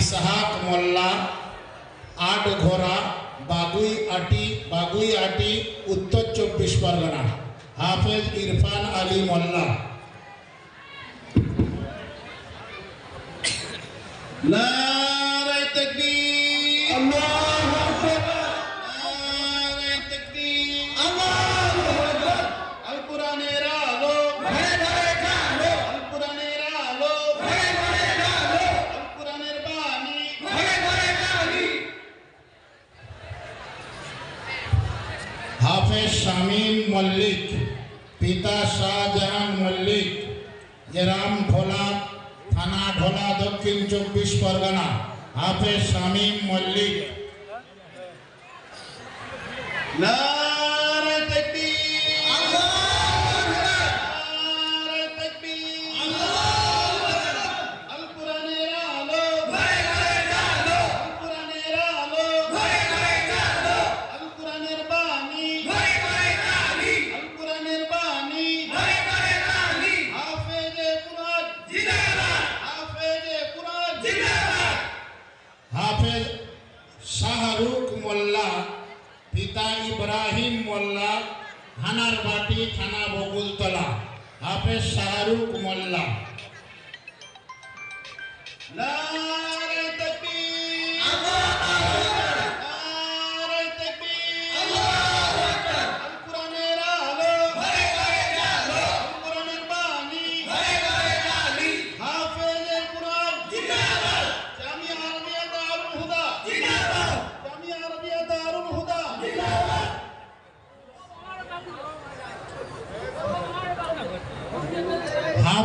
شہ ملا آٹھ گھوڑا باغ آٹھی اتر چبیس پرگنا حافظ عرفان علی ملا চব্বিশ পরগনা। হাফেজ শামীম মল্লিক। না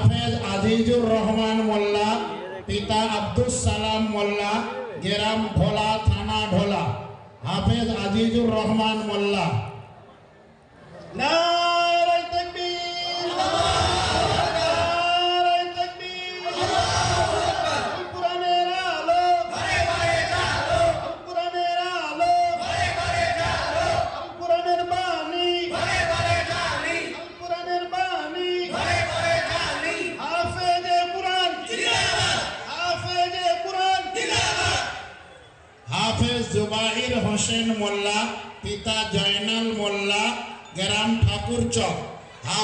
حافیظ عزیز الرحمان ملا پتا عبد السلام ملام تھانہ حافظ عزیز الرحمان مل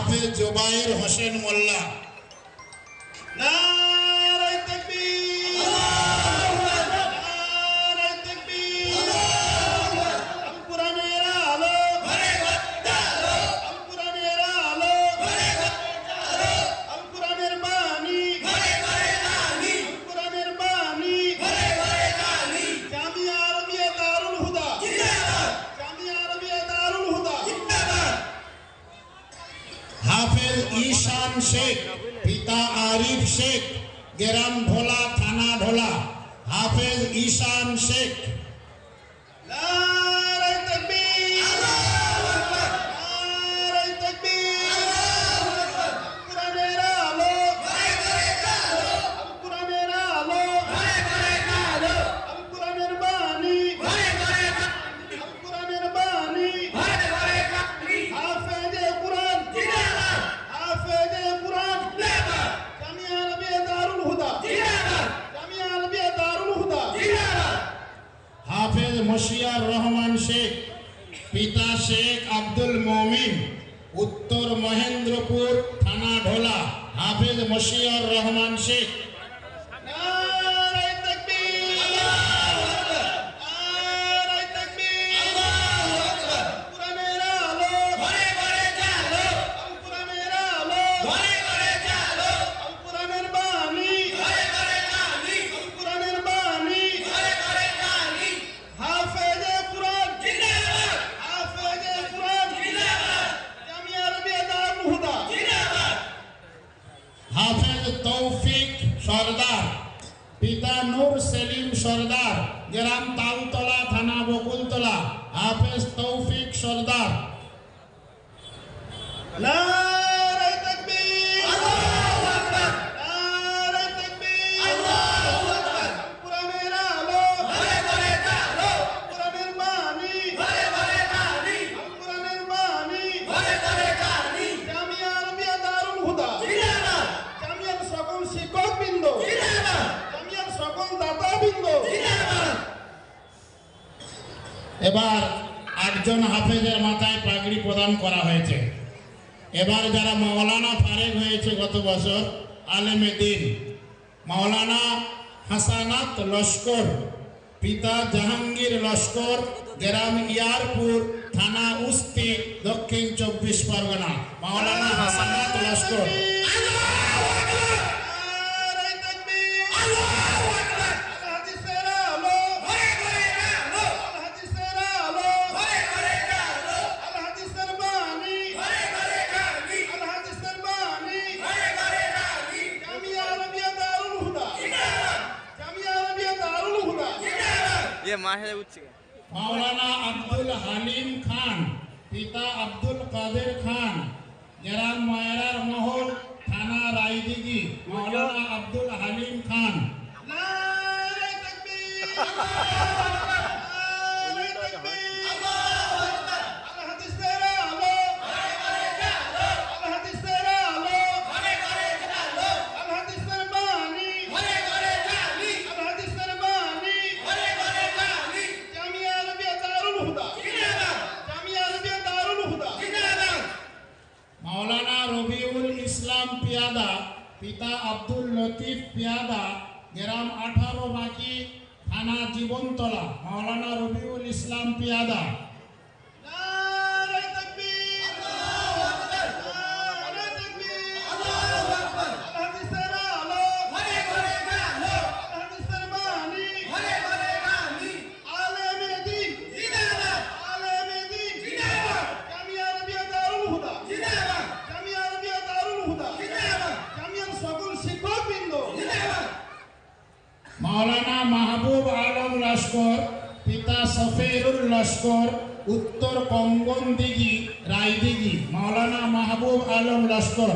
হাফেজ জোবায়ের হোসেন মোল্লা। ঈশান শেখ পিতা আরিফ শেখ গেরাম ভোলা থানা ভোলা হাফেজ ঈশান শেখ। উত্তর মহেন্দ্রপুর থানা ঢোলা হাফিজ মশিয়ার রহমান শেখ। এবার আটজন হাফেজের মাথায় পাগড়ি প্রদান করা হয়েছে। এবার যারা মাওলানা ফারেক হয়েছে গত বছর, আলেমে দিন, মাওলানা হাসানাত লস্কর, পিতা জাহাঙ্গীর লস্কর গ্রাম ইয়ারপুর থানা উস্তি, দক্ষিণ চব্বিশ পরগনা, মাওলানা হাসানাত লস্কর। معاہدہ کچھ مولانا عبد الحلیم خان پتا عبد القادر خان جرام معیار ماحول تھانہ رائدگی مولانا عبد الحلیم خان গ্রাম আঠারো বাকি থানা জীবনতলা মাওলানা মাহবুব আলম লস্কর, পিতা সফেরুল লস্কর, উত্তর কঙ্গন দিঘি, রায়দিঘি। মাওলানা মাহবুব আলম লস্কর।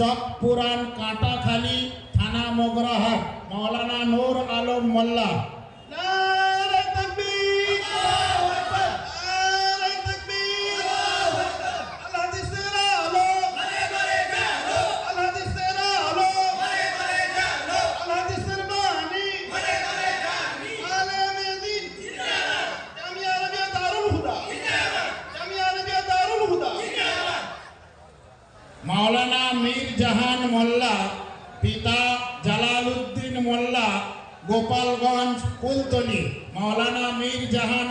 چک پوران کاٹا خالی تھانہ مغرہ مولانا نور عالم ملہ জাহান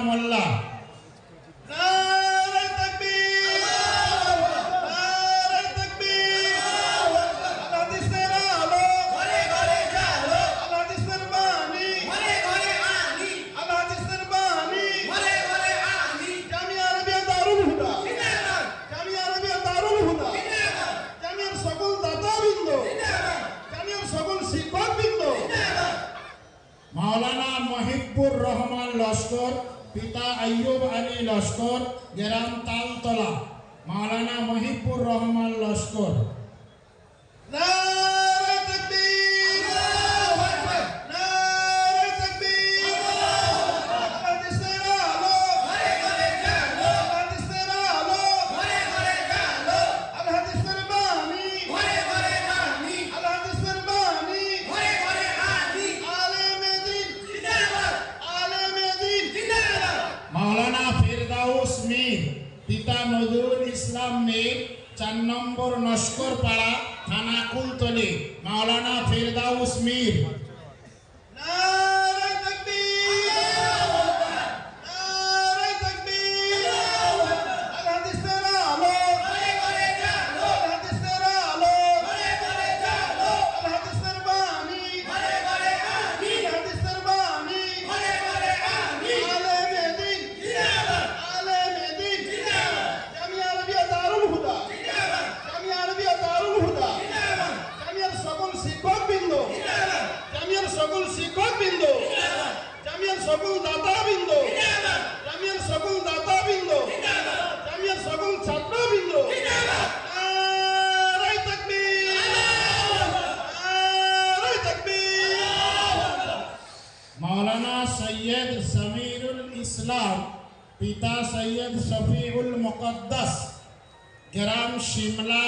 মাওলানা মহিবুর রহমান লস্কর পিতা আইয়ুব আলী লস্কর গ্রাম তালতলা। মাওলানা মহিবুর রহমান লস্কর। শিক্ষক বৃন্দ জামিয়ার সকল দাতা বৃন্দ জামিয়ার সকল দাতা বৃন্দ জামিয়ার সকল ছাত্র মৌলানা সৈয়দ সমীরুল ইসলাম পিতা সৈয়দ শফিউল মুকদ্দাস গ্রাম শিমলা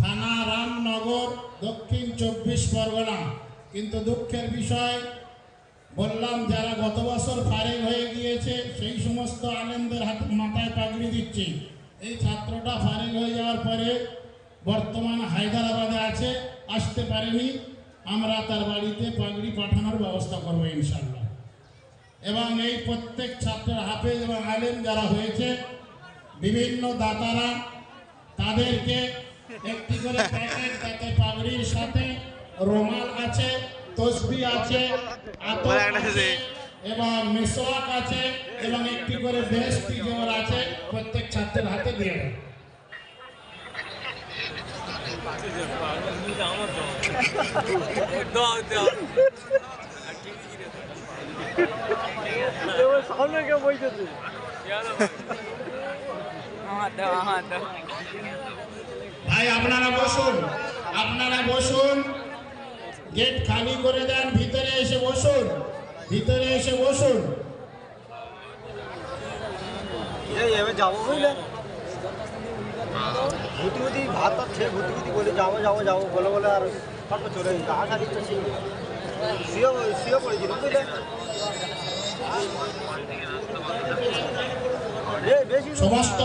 থানা রামনগর দক্ষিণ চব্বিশ পরগনা কিন্তু দুঃখের বিষয় বললাম, যারা গত বছর ফারেক হয়ে গিয়েছে, সেই সমস্ত আলেমদের হাতে মাথায় পাগড়ি দিচ্ছি। এই ছাত্রটা ফারেক হয়ে যাওয়ার পরে বর্তমান হায়দ্রাবাদে আছে, আসতে পারেনি। আমরা তার বাড়িতে পাগড়ি পাঠানোর ব্যবস্থা করব ইনশাল্লাহ এবং এই প্রত্যেক ছাত্রের হাফেজ এবং আলেম যারা হয়েছে, বিভিন্ন দাতারা, তাদেরকে একটি করে প্যাকেট তাতে পাগড়ির সাথে রোমাল আছে তসবি আছে আতর আছে এবং মেসোয়াক আছে এবং একটি করে বেস্টি জোর আছে প্রত্যেক ছাত্রের হাতে দিয়ে দেয় সামনে কেউ বইতেছে ভাই আপনারা বসুন আপনারা বসুন। গেট খালি করে দেন ভিতরে এসে বসুন ভিতরে এসে বসুন। এই এবার যাব বুঝলে? ভুতি ভুতি ভাত তো খেয়ে ভুতি ভুতি বলে যাব যাব যাব বলে বলে আর ফটো চলে গেছে আশা দিচ্ছে শুয়ে শুয়ে পড়েছিল বুঝলে? বেশি সমস্ত